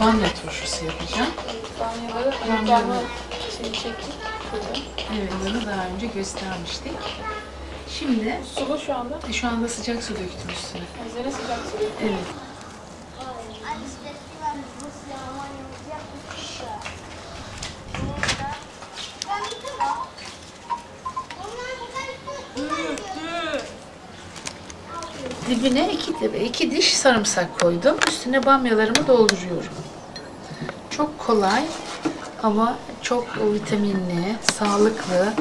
bamya turşusu yapacağım. Banyaları ayaklarını şey. Şurada. Evet, bunu daha önce göstermiştik. Şimdi Sulu şu anda. e, şu anda sıcak su döktüm üstüne. Üzerine sıcak su. Evet. Dibine iki, iki diş sarımsak koydum. Üstüne bamyalarımı dolduruyorum. Çok kolay ama çok vitaminli, sağlıklı,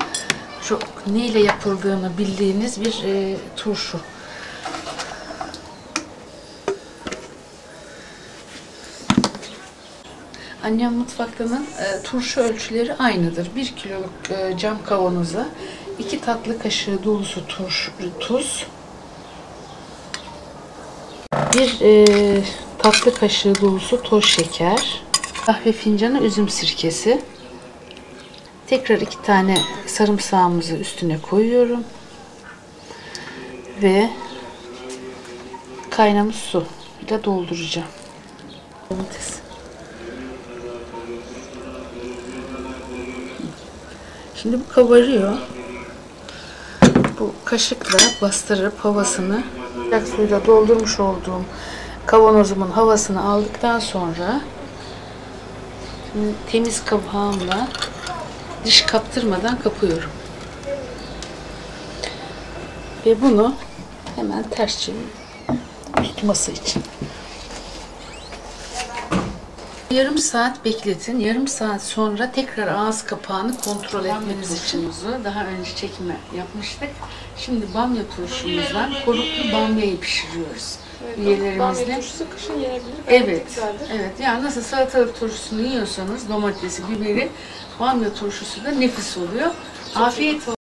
çok neyle yapıldığını bildiğiniz bir e, turşu. Annem mutfaktanın e, turşu ölçüleri aynıdır. 1 kiloluk e, cam kavanoza 2 tatlı kaşığı dolusu turş, tuz, bir e, tatlı kaşığı dolusu toz şeker, kahve fincanı üzüm sirkesi. Tekrar iki tane sarımsağımızı üstüne koyuyorum. Ve kaynamış su ile dolduracağım. Domates. Şimdi bu kabarıyor. Bu kaşıkla bastırıp havasını sıcak suyla doldurmuş olduğum kavanozumun havasını aldıktan sonra şimdi temiz kabağımla diş kaptırmadan kapıyorum. Ve bunu hemen ters çeviriyorum. Tutması için. Yarım saat bekletin. Yarım saat sonra tekrar ağız kapağını kontrol etmeniz için daha önce çekime yapmıştık. Şimdi bamya turşumuzdan koruklu bamyayı pişiriyoruz. Bamya Üyelerimizle. turşusu kışın yenebilir. Evet, evet. Yani nasıl salatalık turşusunu yiyorsanız domatesi, biberi, bamya turşusu da nefis oluyor. Afiyet olsun.